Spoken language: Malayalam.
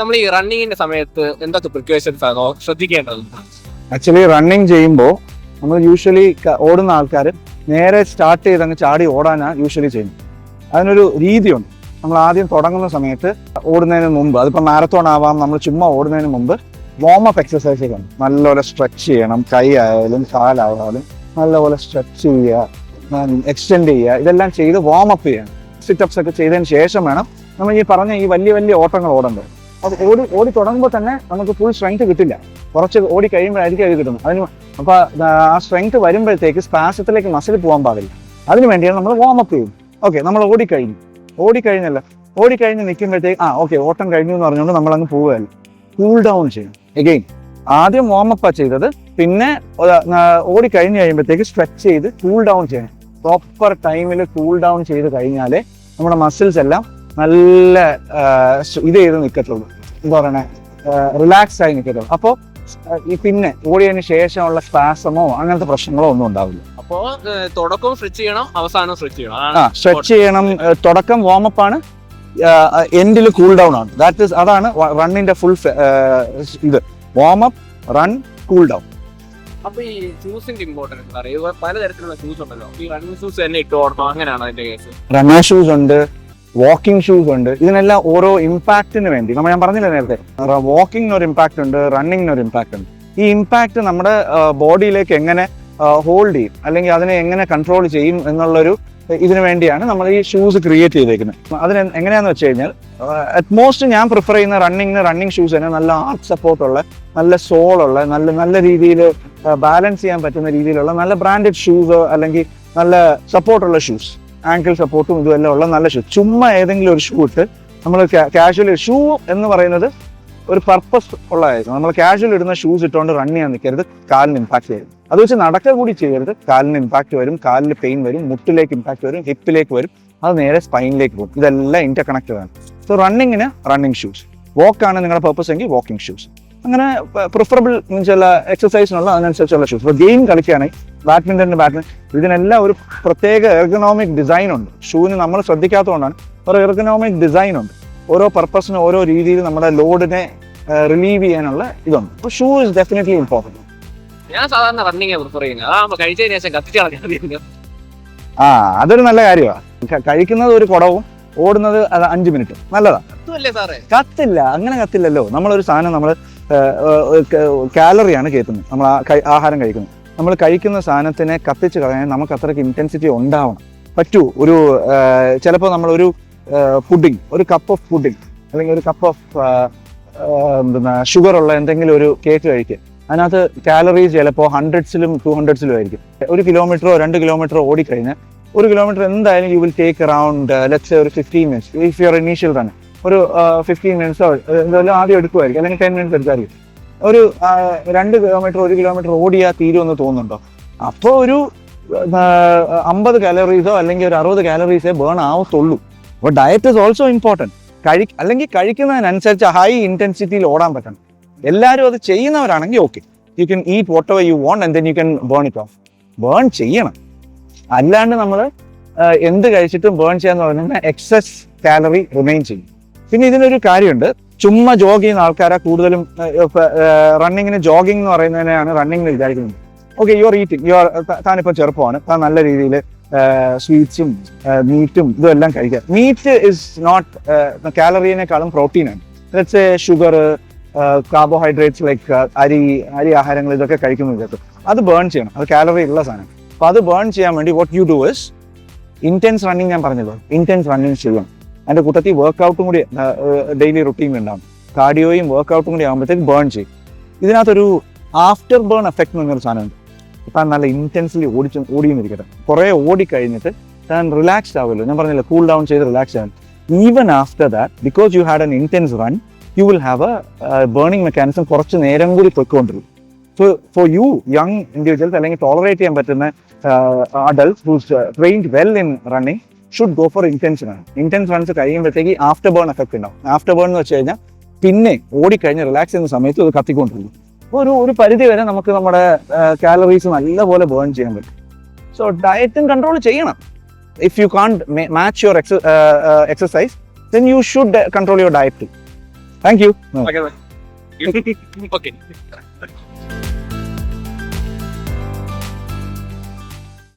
നമ്മൾ ഈ റണ്ണിങ്ങിന്റെ സമയത്ത് എന്തൊക്കെ പ്രിക്കോഷൻസ് ആണോ ശ്രദ്ധിക്കേണ്ടത് ആക്ച്വലി റണ്ണിങ് ചെയ്യുമ്പോൾ നമ്മൾ യൂഷ്വലി ഓടുന്ന ആൾക്കാർ നേരെ സ്റ്റാർട്ട് ചെയ്ത് അങ്ങ് ചാടി ഓടാനാണ് യൂഷ്വലി ചെയ്യുന്നത്. അതിനൊരു രീതിയുണ്ട്. നമ്മൾ ആദ്യം തുടങ്ങുന്ന സമയത്ത് ഓടുന്നതിന് മുമ്പ് അതിപ്പോൾ മാരത്തോൺ ആവാം നമ്മൾ ചുമ്മാ ഓടുന്നതിന് മുമ്പ് വാം അപ്പ് എക്സസൈസ് ചെയ്യണം നല്ലപോലെ സ്ട്രെച്ച് ചെയ്യണം. കൈ ആയാലും കാലായാലും നല്ലപോലെ സ്ട്രെച്ച് ചെയ്യുക എക്സ്റ്റെൻഡ് ചെയ്യുക. ഇതെല്ലാം ചെയ്ത് വാം അപ്പ് ചെയ്യണം. സിറ്റപ്സ് ഒക്കെ ചെയ്തതിന് ശേഷം വേണം നമ്മൾ ഈ പറഞ്ഞ ഈ വലിയ വലിയ ഓട്ടങ്ങൾ ഓടേണ്ടത്. ഓടി ഓടി തുടങ്ങുമ്പോൾ തന്നെ നമുക്ക് ഫുൾ സ്ട്രെങ്ത് കിട്ടില്ല. കുറച്ച് ഓടി കഴിയുമ്പോഴായിരിക്കും അത് കിട്ടുന്നത്. അതിന് അപ്പൊ ആ സ്ട്രെങ്ത് വരുമ്പോഴത്തേക്ക് സ്പാസത്തിലേക്ക് മസിൽ പോകാൻ പാടില്ല. അതിന് വേണ്ടിയാണ് നമ്മൾ വാം അപ്പ് ചെയ്യും. ഓക്കെ നമ്മൾ ഓടിക്കഴിഞ്ഞു ഓടിക്കഴിഞ്ഞല്ല ഓടിക്കഴിഞ്ഞ് നിൽക്കുമ്പോഴത്തേക്ക് ആ ഓക്കെ ഓട്ടം കഴിഞ്ഞു എന്ന് പറഞ്ഞുകൊണ്ട് നമ്മൾ അങ്ങ് പോവുകയല്ല. കൂൾ ഡൗൺ ചെയ്യും. എഗെയിൻ ആദ്യം വാം അപ്പാ ചെയ്തത്. പിന്നെ ഓടിക്കഴിഞ്ഞ് കഴിയുമ്പോഴത്തേക്ക് സ്ട്രെച്ച് ചെയ്ത് കൂൾ ഡൗൺ ചെയ്യണം. പ്രോപ്പർ ടൈമിൽ കൂൾ ഡൗൺ ചെയ്ത് കഴിഞ്ഞാലേ നമ്മുടെ മസിൽസ് എല്ലാം നല്ല ഇത് ചെയ്ത് നിൽക്കത്തുള്ളൂ എന്താ പറയണേ? റിലാക്സ് ആയി നിൽക്കത്തുള്ളൂ അപ്പോൾ ഈ പിന്നെ ഓടിയതിന് ശേഷമുള്ള സ്പാസമോ അങ്ങനത്തെ പ്രശ്നങ്ങളോ ഒന്നും ഉണ്ടാവില്ല. അപ്പോ തുടക്കം സ്ട്രെച്ച് ചെയ്യണം അവസാനവും സ്ട്രെച്ച് ചെയ്യണം. ആ സ്ട്രെച്ച് ചെയ്യണം തുടക്കം വാമപ്പ് ആണ് എൻഡിൽ കൂൾ ഡൗൺ ആണ്. ദാറ്റ് ഇസ് അതാണ് റണ്ണിന്റെ ഫുൾ ഇത്. Warm up run cool down അപ്പൊ ഈ ഷൂസിന്റെ ഇമ്പോർട്ടൻസ് പലതരത്തിലുള്ള ഷൂസ് ഉണ്ടല്ലോ. ഈ റണ്ണിങ് ഷൂസ് തന്നെ ഇട്ട് ഓടണം. അങ്ങനെയാണ് അതിന്റെ കേസ് റണ്ണർ ഷൂസ് ഉണ്ട്. വാക്കിംഗ് ഷൂസ് ഉണ്ട്. ഇതിനെല്ലാം ഓരോ ഇമ്പാക്റ്റിന് വേണ്ടി. നമ്മൾ ഞാൻ പറഞ്ഞില്ല നേരത്തെ വാക്കിംഗിന് ഒരു ഇമ്പാക്റ്റ് ഉണ്ട് റണ്ണിങ്ങിന് ഒരു ഇമ്പാക്റ്റ് ഉണ്ട്. ഈ ഇമ്പാക്റ്റ് നമ്മുടെ ബോഡിയിലേക്ക് എങ്ങനെ ഹോൾഡ് ചെയ്യും അല്ലെങ്കിൽ അതിനെ എങ്ങനെ കൺട്രോൾ ചെയ്യും എന്നുള്ളൊരു ഇതിനു വേണ്ടിയാണ് നമ്മൾ ഈ ഷൂസ് ക്രിയേറ്റ് ചെയ്തേക്കുന്നത്. അതിന് എങ്ങനെയാന്ന് വെച്ച് കഴിഞ്ഞാൽ അറ്റ്മോസ്റ്റ് ഞാൻ പ്രിഫർ ചെയ്യുന്ന റണ്ണിങ്ങിന് റണ്ണിങ് ഷൂസ് തന്നെ നല്ല ആർട്ട് സപ്പോർട്ടുള്ള നല്ല സോളുള്ള നല്ല നല്ല രീതിയിൽ ബാലൻസ് ചെയ്യാൻ പറ്റുന്ന രീതിയിലുള്ള നല്ല ബ്രാൻഡഡ് ഷൂസ് അല്ലെങ്കിൽ നല്ല സപ്പോർട്ടുള്ള ഷൂസ് ആങ്കിൾ സപ്പോർട്ടും ഇതുമെല്ലാം ഉള്ള നല്ല ഷൂ ചുമ്മാ ഏതെങ്കിലും ഒരു ഷൂ ഇട്ട് നമ്മൾ കാഷ്വൽ ഷൂ എന്ന് പറയുന്നത് ഒരു പർപ്പസ് ഉള്ളതായിരുന്നു നമ്മൾ കാഷ്വൽ ഇടുന്ന ഷൂസ് ഇട്ടുകൊണ്ട് റൺ ചെയ്യാൻ നിൽക്കരുത് കാലിന് ഇമ്പാക്ട് ചെയ്യരുത്. അത് വെച്ച് നടക്കുക കൂടി ചെയ്യരുത് കാലിന് ഇമ്പാക്ട് വരും കാലിന് പെയിൻ വരും മുട്ടിലേക്ക് ഇമ്പാക്ട് വരും ഹിപ്പിലേക്ക് വരും അത് നേരെ സ്പൈനിലേക്ക് പോകും. ഇതെല്ലാം ഇന്റർ കണക്റ്റഡ് ആണ് സോ റണ്ണിങ്ങിന് റണ്ണിങ് ഷൂസ് വോക്കാണ് നിങ്ങളുടെ പർപ്പസ് എങ്കിൽ വാക്കിംഗ് ഷൂസ് അങ്ങനെ പ്രിഫറബിൾ ചില എക്സസൈസിനുള്ള അതിനനുസരിച്ചുള്ള ഷൂസ് ഇപ്പോൾ ഗെയിം കളിക്കുകയാണെങ്കിൽ ബാഡ്മിന്റൺ ബാഡ്മിന്റൺ ഇതിനെല്ലാം ഒരു പ്രത്യേക എർഗണോമിക് ഡിസൈൻ ഉണ്ട്. ഷൂവിന് നമ്മൾ ശ്രദ്ധിക്കാത്തതുകൊണ്ടാണ്. ഒരു എർഗണോമിക് ഡിസൈൻ ഉണ്ട്. ഓരോ പർപ്പസിന് ഓരോ രീതിയിൽ നമ്മുടെ ലോഡിനെ റിലീവ് ചെയ്യാനുള്ള ഇതുണ്ട്. അപ്പോൾ ഷൂ ഇസ് ഡെഫിനറ്റ്ലി ഇമ്പോർട്ടന്റ് ഞാൻ സാധാരണ റണ്ണിങ് പ്രിഫർ ചെയ്യുന്നത്. അതാകുമ്പോ കഴിച്ചതിന് ശേഷം കത്തിച്ച് കളഞ്ഞാൽ ആ അതൊരു നല്ല കാര്യമാണ് കഴിക്കുന്നത് ഒരു കുടവും ഓടുന്നത് അഞ്ചു മിനിറ്റ് നല്ലതാ. കത്തില്ല. അങ്ങനെ കത്തില്ലല്ലോ. നമ്മളൊരു സാധനം നമ്മൾ കാലറിയാണ് കയറ്റുന്നത്. നമ്മൾ ആഹാരം കഴിക്കുന്നത്. നമ്മൾ കഴിക്കുന്ന സാധനത്തിനെ കത്തിച്ച് കളയാൻ നമുക്ക് അത്രയ്ക്ക് ഇന്റൻസിറ്റി ഉണ്ടാവണം. പറ്റൂ. ഒരു ചിലപ്പോൾ നമ്മളൊരു പുഡിങ് ഒരു കപ്പ് ഓഫ് പുഡിങ് അല്ലെങ്കിൽ ഒരു കപ്പ് ഓഫ് എന്താ ഷുഗർ ഉള്ള എന്തെങ്കിലും ഒരു കേക്ക് കഴിക്കുക. അതിനകത്ത് കാലറീസ് ചിലപ്പോൾ ഹൺഡ്രഡ്സിലും ടു ഹൺഡ്രഡ്സിലും ആയിരിക്കും. ഒരു കിലോമീറ്ററോ രണ്ട് കിലോമീറ്ററോ ഓടിക്കഴിഞ്ഞാൽ ഒരു കിലോമീറ്റർ എന്തായാലും you will take around let's ഒരു fifteen minutes if your initial run ഒരു ഫിഫ്റ്റീൻ മിനിറ്റ്സോ എന്തായാലും ആദ്യം എടുക്കുമായിരിക്കും അല്ലെങ്കിൽ ടെൻ മിനിറ്റ്സ് എടുക്കായിരിക്കും ഒരു രണ്ട് കിലോമീറ്റർ ഒരു കിലോമീറ്റർ ഓടിയാൽ തീരുമെന്ന് തോന്നുന്നുണ്ടോ? അപ്പോൾ ഒരു അമ്പത് കാലറീസോ അല്ലെങ്കിൽ ഒരു അറുപത് കാലറീസേ ബേൺ ആവത്തുള്ളൂ. അപ്പോൾ ഡയറ്റ് ഇസ് ഓൾസോ ഇമ്പോർട്ടന്റ് കഴി അല്ലെങ്കിൽ കഴിക്കുന്നതിനനുസരിച്ച് ഹൈ ഇന്റൻസിറ്റിയിൽ ഓടാൻ പറ്റണം. എല്ലാവരും അത് ചെയ്യുന്നവരാണെങ്കിൽ okay you can eat what you want and then you can burn it off burn ചെയ്യണം. അല്ലാണ്ട് നമ്മൾ എന്ത് കഴിച്ചിട്ടും ബേൺ ചെയ്യാന്ന് പറഞ്ഞാൽ എക്സസ് കാലറി റിമെയിൻ ചെയ്യും. പിന്നെ ഇതിനൊരു കാര്യമുണ്ട്. ചുമ്മാ ജോഗ് ചെയ്യുന്ന ആൾക്കാരെ കൂടുതലും റണ്ണിങ്ങിന് ജോഗിങ് എന്ന് പറയുന്നതിനെയാണ് റണ്ണിങ്ങിന് വിചാരിക്കുന്നത്. ഓക്കെ യുവർ ഈറ്റിംഗ് യുവർ താനിപ്പോൾ ചെറുപ്പമാണ്. താൻ നല്ല രീതിയിൽ സ്വീറ്റ്സും മീറ്റും ഇതും എല്ലാം കഴിക്കുക മീറ്റ് ഇസ് നോട്ട് കാലറീനേക്കാളും പ്രോട്ടീനാണ് ലെറ്റ്സ് ഷുഗർ കാർബോഹൈഡ്രേറ്റ്സ് ലൈക്ക് അരി അരി ആഹാരങ്ങൾ ഇതൊക്കെ കഴിക്കുന്നു വിചാരിച്ചു അത് ബേൺ ചെയ്യണം. അത് കാലറി ഉള്ള സാധനം. അപ്പോൾ അത് ബേൺ ചെയ്യാൻ വേണ്ടി what you do is intense running ഞാൻ പറഞ്ഞല്ലോ. ഇന്റൻസ് റണ്ണിങ് ചെയ്യണം. അതിന്റെ കൂട്ടത്തിൽ വർക്കൗട്ടും കൂടി ഡെയിലി റുട്ടീൻ ഉണ്ടാവും. കാർഡിയോയും വർക്കൗട്ടും കൂടി ആകുമ്പോഴത്തേക്ക് ബേൺ ചെയ്യും. ഇതിനകത്തൊരു ആഫ്റ്റർ ബേൺ എഫക്റ്റ് എന്ന് പറഞ്ഞൊരു സാധനമുണ്ട്. താൻ നല്ല ഇന്റൻസ്ലി ഓടിച്ച് ഓടിയെന്നിരിക്കട്ടെ. കുറേ ഓടിക്കഴിഞ്ഞിട്ട് താൻ റിലാക്സ്ഡ് ആവുമല്ലോ. ഞാൻ പറഞ്ഞില്ല കൂൾ ഡൗൺ ചെയ്ത് റിലാക്സ് ആവും even after that because you had an intense run you will have a burning mechanism കുറച്ച് നേരം കൂടി പൊയ്ക്കൊണ്ടിരുന്നു so for you young individuals അല്ലെങ്കിൽ ടോളറേറ്റ് ചെയ്യാൻ പറ്റുന്ന adults trained well in running should go for intense run intense runs കഴിയുമ്പോഴത്തേക്ക് ആഫ്റ്റർ ബേൺ എഫക്ട് ഉണ്ടാവും. ആഫ്റ്റർ ബേൺ എന്ന് വെച്ച് കഴിഞ്ഞാൽ പിന്നെ ഓടിക്കഴിഞ്ഞ് റിലാക്സ് ചെയ്യുന്ന സമയത്ത് അത് കത്തിക്കൊണ്ടിരിക്കും. അപ്പോൾ ഒരു ഒരു പരിധി വരെ നമുക്ക് നമ്മുടെ കാലറീസ് നല്ലപോലെ ബേൺ ചെയ്യാൻ പറ്റും. സോ ഡയറ്റും കൺട്രോൾ ചെയ്യണം. If you can match your exercise then you should control your diet thank you okay